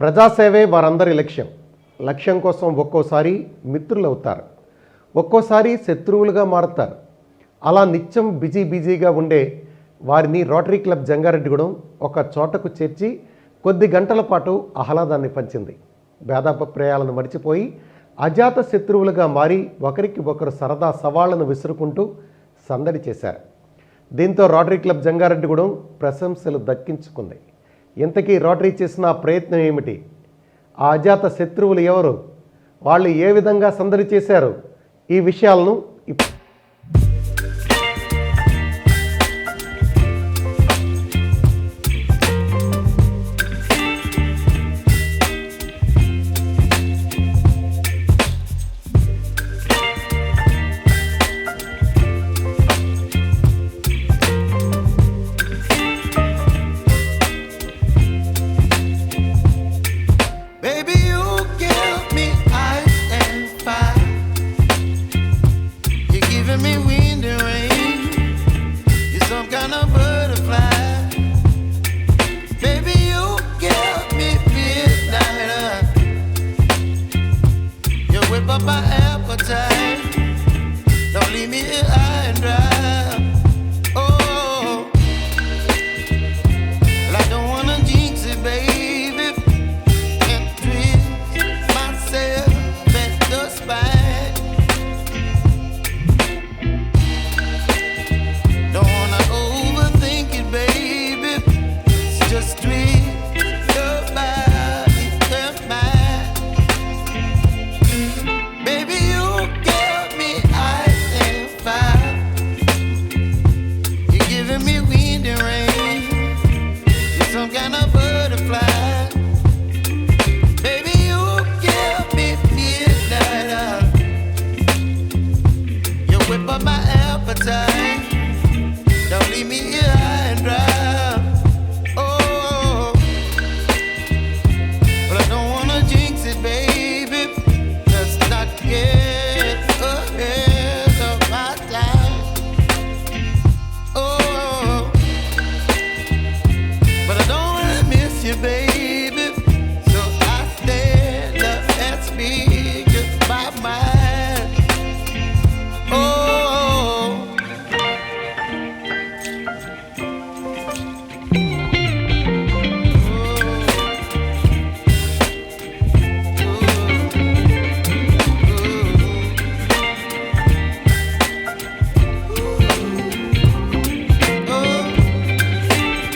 ప్రజాసేవే వారందరి లక్ష్యం. లక్ష్యం కోసం ఒక్కోసారి మిత్రులు అవుతారు. ఒక్కోసారి శత్రువులుగా మారుతారు. అలా నిత్యం బిజీ బిజీగా ఉండే వారిని రోటరీ క్లబ్ జంగారెడ్డిగూడెం ఒక చోటకు చేర్చి కొద్ది గంటల పాటు ఆహ్లాదాన్ని పంచింది. భేదాభిప్రాయాలను మరిచిపోయి అజాత శత్రువులుగా మారి ఒకరికి ఒకరు సరదా సవాళ్ళను విసురుకుంటూ సందడి చేశారు. దీంతో రోటరీ క్లబ్ జంగారెడ్డిగూడెం ప్రశంసలు దక్కించుకుంది. ఇంతకీ రోటరీ చేసిన ప్రయత్నం ఏమిటి? ఆ అజాత శత్రువులు ఎవరు? వాళ్ళు ఏ విధంగా సందడి చేశారు? ఈ విషయాలను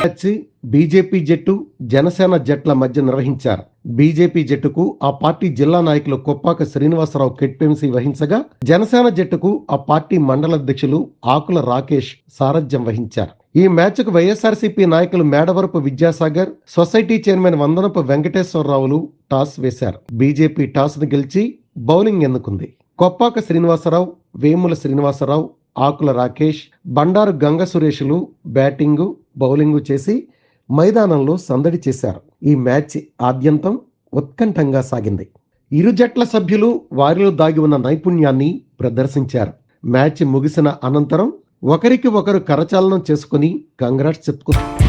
మ్యాచ్ బీజేపీ జట్టు జనసేన జట్ల మధ్య నిర్వహించారు. బీజేపీ జట్టుకు ఆ పార్టీ జిల్లా నాయకులు కొప్పాక శ్రీనివాసరావు కెట్పెంసి వహించగా జనసేన జట్టుకు ఆ పార్టీ మండల అధ్యక్షులు ఆకుల రాకేష్ సారథ్యం వహించారు. ఈ మ్యాచ్కు వైఎస్ఆర్సీపీ నాయకులు మేడవరపు విద్యాసాగర్ సొసైటీ చైర్మన్ వందనపు వెంకటేశ్వరరావులు టాస్ వేశారు. బీజేపీ టాస్ను గెలిచి బౌలింగ్ ఎన్నుకుంది. కొప్పాక శ్రీనివాసరావు వేముల శ్రీనివాసరావు ఆకుల రాకేష్ బండారు గంగ సురేషులు బ్యాటింగు బౌలింగు చేసి మైదానంలో సందడి చేశారు. ఈ మ్యాచ్ ఆద్యంతం ఉత్కంఠంగా సాగింది. ఇరు జట్ల సభ్యులు వారిలో దాగి ఉన్న నైపుణ్యాన్ని ప్రదర్శించారు. మ్యాచ్ ముగిసిన అనంతరం ఒకరికి ఒకరు కరచాలనం చేసుకుని కంగ్రాట్స్ చెప్పుకున్నారు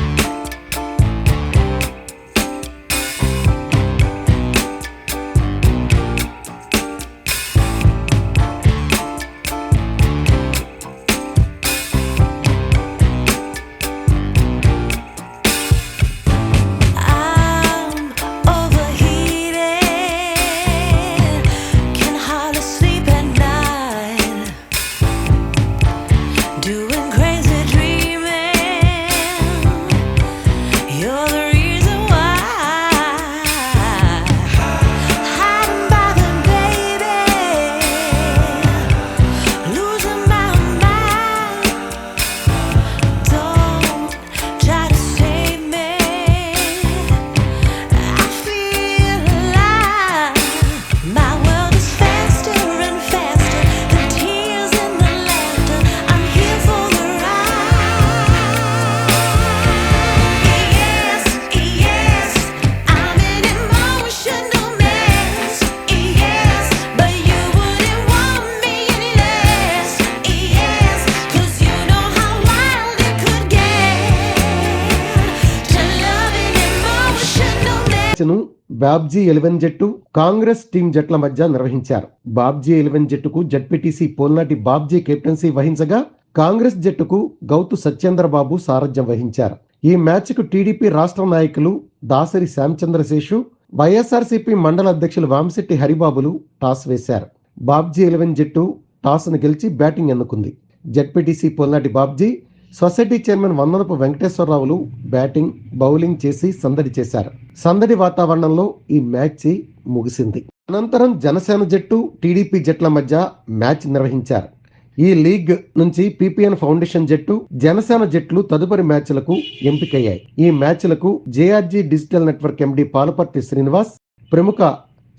బాబ్జీ ఎలెవెన్ జట్టు కాంగ్రెస్ టీం జట్ల మధ్య నిర్వహించారు. బాబ్జీ ఎలెవెన్ జట్టుకు జడ్పీటీసీ పోల్నాటి బాబ్జీ కెప్టెన్సీ వహించగా కాంగ్రెస్ జట్టుకు గౌతు సత్యేంద్రబాబు సారథ్యం వహించారు. ఈ మ్యాచ్కు టీడీపీ రాష్ట్ర నాయకులు దాసరి శ్యాంచంద్రశేషు వైఎస్ఆర్సీపీ మండల అధ్యక్షులు వామశెట్టి హరిబాబులు టాస్ వేశారు. బాబ్జీ ఎలెవెన్ జట్టు టాస్ను గెలిచి batting ఎన్నుకుంది. ZPTC Polnati Babji society chairman Vandanapu వెంకటేశ్వరరావులు batting bowling చేసి సందడి చేశారు. సందడి వాతావరణంలో ఈ మ్యాచ్ ముగిసింది. అనంతరం జనసేన జట్టు టీడీపీ జట్ల మధ్య మ్యాచ్ నిర్వహించారు. ఈ లీగ్ నుంచి పీపీఎన్ ఫౌండేషన్ జట్టు జనసేన జట్లు తదుపరి మ్యాచ్లకు ఎంపికయ్యాయి. ఈ మ్యాచ్లకు JRG digital network MD Palaparthi Srinivas ప్రముఖ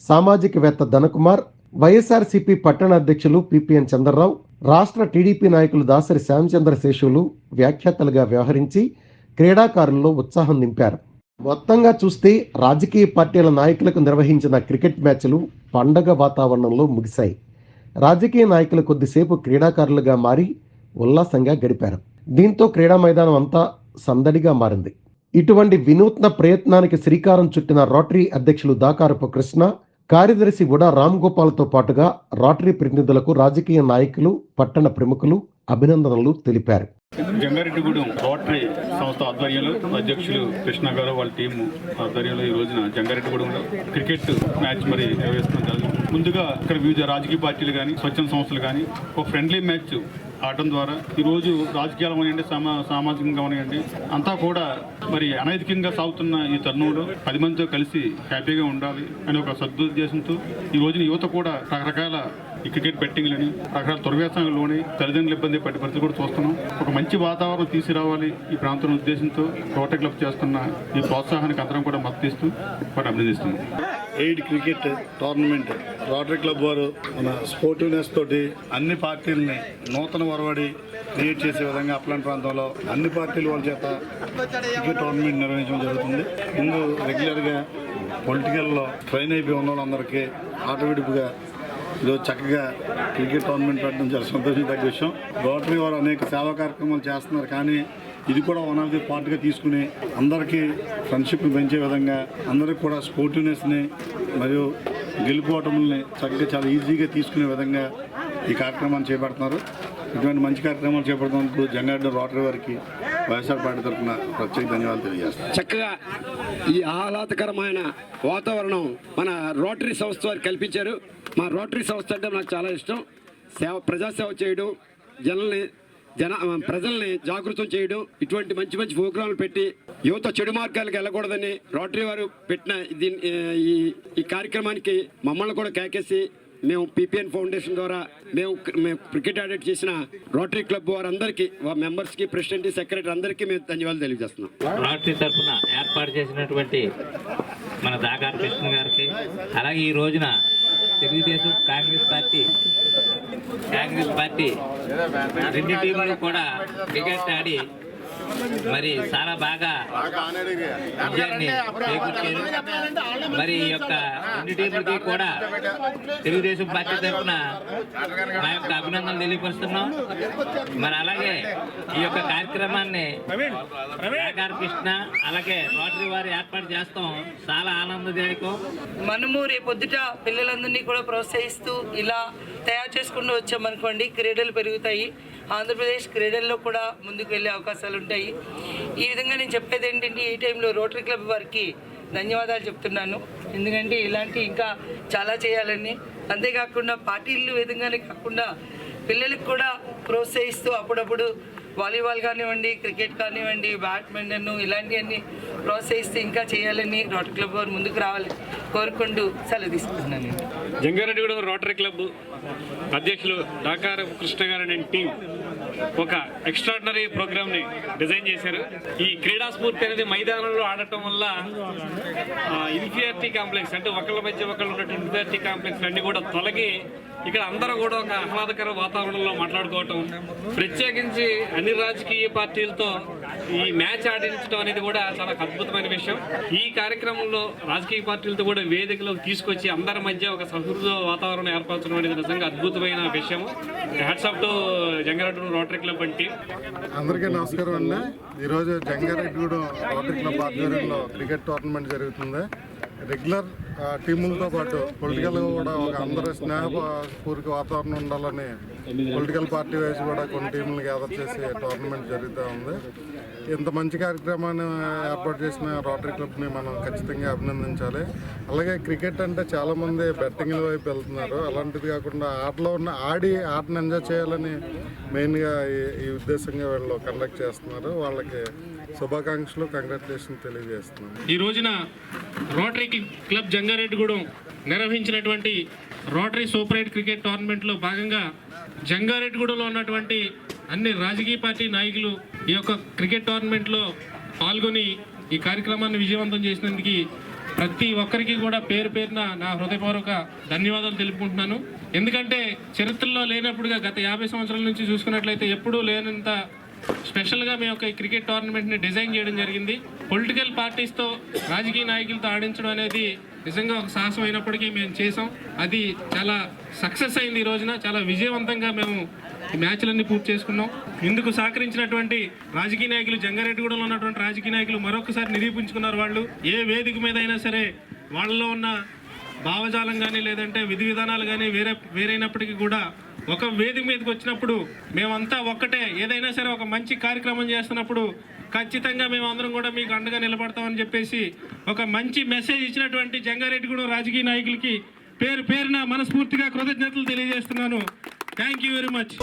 సామాజికవేత్త ధనకుమార్ వైఎస్ఆర్సీపీ పట్టణ అధ్యక్షులు పిపిఎన్ చంద్రరావు రాష్ట్ర టీడీపీ నాయకులు దాసరి శ్యామచంద్ర శేషులు వ్యాఖ్యాతలుగా వ్యవహరించి క్రీడాకారుల్లో ఉత్సాహం నింపారు. మొత్తంగా చూస్తే రాజకీయ పార్టీల నాయకులకు నిర్వహించిన క్రికెట్ మ్యాచ్లు పండగ వాతావరణంలో ముగిశాయి. రాజకీయ నాయకులు కొద్దిసేపు క్రీడాకారులుగా మారి ఉల్లాసంగా గడిపారు. దీంతో క్రీడా మైదానం అంతా సందడిగా మారింది. ఇటువంటి వినూత్న ప్రయత్నానికి శ్రీకారం చుట్టిన రోటరీ అధ్యక్షులు దాకారపు కృష్ణ కార్యదర్శి కూడా రామ్ గోపాల్తో పాటుగా రాటరీ ప్రతినిధులకు రాజకీయ నాయకులు పట్టణ ప్రముఖులు అభినందనలు తెలిపారు. జంగారెడ్డిగూడెం రోటరీ సంస్థ ఆధ్వర్యంలో అధ్యక్షులు కృష్ణ గారు వాళ్ళ టీము ఆధ్వర్యంలో ఈ రోజున జంగారెడ్డిగూడెంలో క్రికెట్ మ్యాచ్ మరి నిర్వహిస్తున్నాం ముందుగా ఇక్కడ వివిధ రాజకీయ పార్టీలు కానీ స్వచ్ఛంద సంస్థలు కానీ ఒక ఫ్రెండ్లీ మ్యాచ్ ఆడటం ద్వారా ఈ రోజు రాజకీయాలు అవనివ్వండి సమా సామాజికంగా అవనివ్వండి అంతా కూడా మరి అనైతికంగా సాగుతున్న ఈ తరుణంలో పది మందితో కలిసి హ్యాపీగా ఉండాలి అని ఒక సదుద్దేశంతో ఈ రోజున యువత కూడా రకరకాల ఈ క్రికెట్ బెట్టింగ్లని రకరకాల దుర్వ్యాసనాల్లోని తల్లిదండ్రులు ఇబ్బంది పడే పరిస్థితి కూడా చూస్తున్నాం. ఒక మంచి వాతావరణం తీసుకురావాలి ఈ ప్రాంతం ఉద్దేశంతో రోటరీ క్లబ్ చేస్తున్న ఈ ప్రోత్సాహానికి అందరం కూడా మద్దతు ఇస్తూ వాటిని aid cricket tournament rotary club వారు మన స్పోర్టివ్నెస్ తోటి అన్ని పార్టీలని నూతన వరవడి క్రియేట్ చేసే విధంగా అప్లాంట్ ప్రాంతంలో అన్ని పార్టీల వాళ్ళ చేత క్రికెట్ టోర్నమెంట్ నిర్వహించడం జరుగుతుంది. ముందు రెగ్యులర్గా పొలిటికల్లో ట్రైన్ అయిపోయి ఉన్న వాళ్ళందరికీ ఆటవిడుపుగా ఈరోజు చక్కగా క్రికెట్ టోర్నమెంట్ పెట్టడం చాలా సంతోషించదగ్గ విషయం. రోటరీ వారు అనేక సేవా కార్యక్రమాలు చేస్తున్నారు కానీ ఇది కూడా వన్ ఆఫ్ ది పార్ట్గా తీసుకుని అందరికీ ఫ్రెండ్షిప్ని పెంచే విధంగా అందరికీ కూడా స్పోర్టివ్నెస్ని మరియు గెలుపోవటముల్ని చక్కగా చాలా ఈజీగా తీసుకునే విధంగా ఈ కార్యక్రమాన్ని చేపడుతున్నారు. ఇటువంటి మంచి కార్యక్రమాలు చేపడుతున్నందుకు జంగారెడ్డి రోటరీ వారికి వైఎస్ఆర్ పార్టీ తరఫున ప్రత్యేక ధన్యవాదాలు తెలియజేస్తాను చక్కగా ఈ ఆహ్లాదకరమైన వాతావరణం మన రోటరీ సంస్థ వారు కల్పించారు. మా రోటరీ సంస్థ అంటే నాకు చాలా ఇష్టం. సేవ ప్రజాసేవ చేయడం జనల్ని జన ప్రజల్ని జాగృతం చేయడం ఇటువంటి మంచి మంచి ప్రోగ్రాంలు పెట్టి యువత చెడు మార్గాలకు వెళ్ళకూడదని రోటరీ వారు పెట్టిన దీని ఈ ఈ కార్యక్రమానికి మమ్మల్ని కూడా కేకేసి మేము పీపీఎన్ ఫౌండేషన్ ద్వారా మేము మేము క్రికెట్ ఆడేట్ చేసిన రోటరీ క్లబ్ వారందరికీ మెంబర్స్కి ప్రెసిడెంట్ సెక్రటరీ అందరికీ మేము ధన్యవాదాలు తెలియజేస్తున్నాం. రోటరీ తరఫున ఏర్పాటు చేసినటువంటి మన దాగారు కృష్ణ గారికి అలాగే ఈ రోజున తెలుగుదేశం కాంగ్రెస్ పార్టీ. కాంగ్రెస్ పార్టీ. రెండు టీములు కూడా క్రికెట్ ఆడి మరి చాలా బాగా విజయాన్ని చేకూర్చారు. మరి ఈ యొక్క రెండు టీములకి కూడా తెలుగుదేశం పార్టీ తరఫున మా యొక్క అభినందనలు తెలియపరుస్తున్నాం. మరి అలాగే ఈ యొక్క కార్యక్రమాన్ని కృష్ణ అలాగే రోటరీ వారు ఏర్పాటు చేస్తాం. చాలా ఆనందదాయకం. మనము రేపొద్దుట పిల్లలందరినీ కూడా ప్రోత్సహిస్తూ ఇలా తయారు చేసుకుంటూ వచ్చామనుకోండి క్రీడలు పెరుగుతాయి. ఆంధ్రప్రదేశ్ క్రీడల్లో కూడా ముందుకు వెళ్ళే అవకాశాలు ఉంటాయి ఈ విధంగా నేను చెప్పేది ఏంటంటే ఈ టైంలో రోటరీ క్లబ్ వారికి ధన్యవాదాలు చెప్తున్నాను. ఎందుకంటే ఇలాంటి ఇంకా చాలా చేయాలని. అంతేకాకుండా పార్టీలు విధంగానే కాకుండా పిల్లలకు కూడా ప్రోత్సహిస్తూ అప్పుడప్పుడు వాలీబాల్ కానివ్వండి క్రికెట్ కానివ్వండి బ్యాడ్మింటన్ ఇలాంటివన్నీ ప్రోత్సహిస్తూ ఇంకా చేయాలని రోటరీ క్లబ్ వారు ముందుకు రావాలి కోరుకుంటూ సెలవు తీసుకుంటున్నాను నేను. జంగారెడ్డిగూడెం రోటరీ క్లబ్ అధ్యక్షులు డాకార కృష్ణ గారు టీం ఒక ఎక్స్ట్రాడినరీ ప్రోగ్రామ్ని డిజైన్ చేశారు. ఈ క్రీడా స్ఫూర్తి అనేది మైదానంలో ఆడటం వల్ల ఇన్ఫియారిటీ కాంప్లెక్స్ అంటే ఒకళ్ళ మధ్య ఒకళ్ళు ఉన్నటువంటి ఇన్ఫియారిటీ కాంప్లెక్స్ అన్ని కూడా తొలగి ఇక్కడ అందరూ కూడా ఒక ఆహ్లాదకర వాతావరణంలో మాట్లాడుకోవటం ప్రత్యేకించి అన్ని రాజకీయ పార్టీలతో ఈ మ్యాచ్ ఆడించడం అనేది కూడా చాలా అద్భుతమైన విషయం. ఈ కార్యక్రమంలో రాజకీయ పార్టీలతో కూడా వేదికలోకి తీసుకొచ్చి అందరి మధ్య ఒక సహృద వాతావరణం ఏర్పరచడం అనేది నిజంగా అద్భుతమైన విషయం. Hats off to Jangareddy rotary club అంటే అందరికీ నమస్కారం అండి. ఈరోజు జంగారెడ్డిగూడెం రోటరీ క్లబ్ ఆధ్వర్యంలో క్రికెట్ టోర్నమెంట్ జరుగుతుంది. రెగ్యులర్ టీములతో పాటు పొలిటికల్ కూడా ఒక అందరూ స్నేహపూర్వక వాతావరణం ఉండాలని పొలిటికల్ పార్టీ వైజ్ కూడా కొన్ని టీములు గ్యాదర్ చేసి టోర్నమెంట్ జరుగుతూ ఉంది. ఇంత మంచి కార్యక్రమాన్ని ఏర్పాటు చేసిన రోటరీ క్లబ్ని మనం ఖచ్చితంగా అభినందించాలి. అలాగే క్రికెట్ అంటే చాలామంది బెట్టింగ్ల వైపు వెళ్తున్నారు. అలాంటిది కాకుండా ఆటలో ఉన్న ఆడి ఆటను ఎంజాయ్ చేయాలని మెయిన్గా ఈ ఈ ఉద్దేశంగా వీళ్ళు కండక్ట్ చేస్తున్నారు. వాళ్ళకి శుభాకాంక్షలు కంగ్రాచులేషన్ తెలియజేస్తున్నాను. ఈ రోజున రోటరీ క్లబ్ జంగారెడ్డిగూడెం నిర్వహించినటువంటి రోటరీ సూపర్ ఎయిట్ క్రికెట్ టోర్నమెంట్లో భాగంగా జంగారెడ్డిగూడెంలో ఉన్నటువంటి అన్ని రాజకీయ పార్టీ నాయకులు ఈ యొక్క క్రికెట్ టోర్నమెంట్లో పాల్గొని ఈ కార్యక్రమాన్ని విజయవంతం చేసినందుకు ప్రతి ఒక్కరికి కూడా పేరు పేరున నా హృదయపూర్వక ధన్యవాదాలు తెలుపుకుంటున్నాను. ఎందుకంటే చరిత్రలో లేనప్పుడుగా గత యాభై సంవత్సరాల నుంచి చూసుకున్నట్లయితే ఎప్పుడూ లేనంత స్పెషల్గా మేము ఒక క్రికెట్ టోర్నమెంట్ని డిజైన్ చేయడం జరిగింది. పొలిటికల్ పార్టీస్తో రాజకీయ నాయకులతో ఆడించడం అనేది నిజంగా ఒక సాహసం అయినప్పటికీ మేము చేసాం అది చాలా సక్సెస్ అయింది ఈ రోజున. చాలా విజయవంతంగా మేము ఈ మ్యాచ్లన్నీ పూర్తి చేసుకున్నాం. ఇందుకు సహకరించినటువంటి రాజకీయ నాయకులు జంగారెడ్డిగూడలో ఉన్నటువంటి రాజకీయ నాయకులు మరొకసారి నిరూపించుకున్నారు వాళ్ళు. ఏ వేదిక మీద అయినా సరే వాళ్ళలో ఉన్న భావజాలం కానీ లేదంటే విధి విధానాలు కానీ వేరే వేరైనప్పటికీ కూడా ఒక వేదిక మీదకి వచ్చినప్పుడు మేమంతా ఒక్కటే ఏదైనా సరే ఒక మంచి కార్యక్రమం చేస్తున్నప్పుడు ఖచ్చితంగా మేమందరం కూడా మీకు అండగా నిలబడతామని చెప్పేసి ఒక మంచి మెసేజ్ ఇచ్చినటువంటి జంగారెడ్డిగూడెం రాజకీయ నాయకులకి పేరు పేరున మనస్ఫూర్తిగా కృతజ్ఞతలు తెలియజేస్తున్నాను. Thank you very much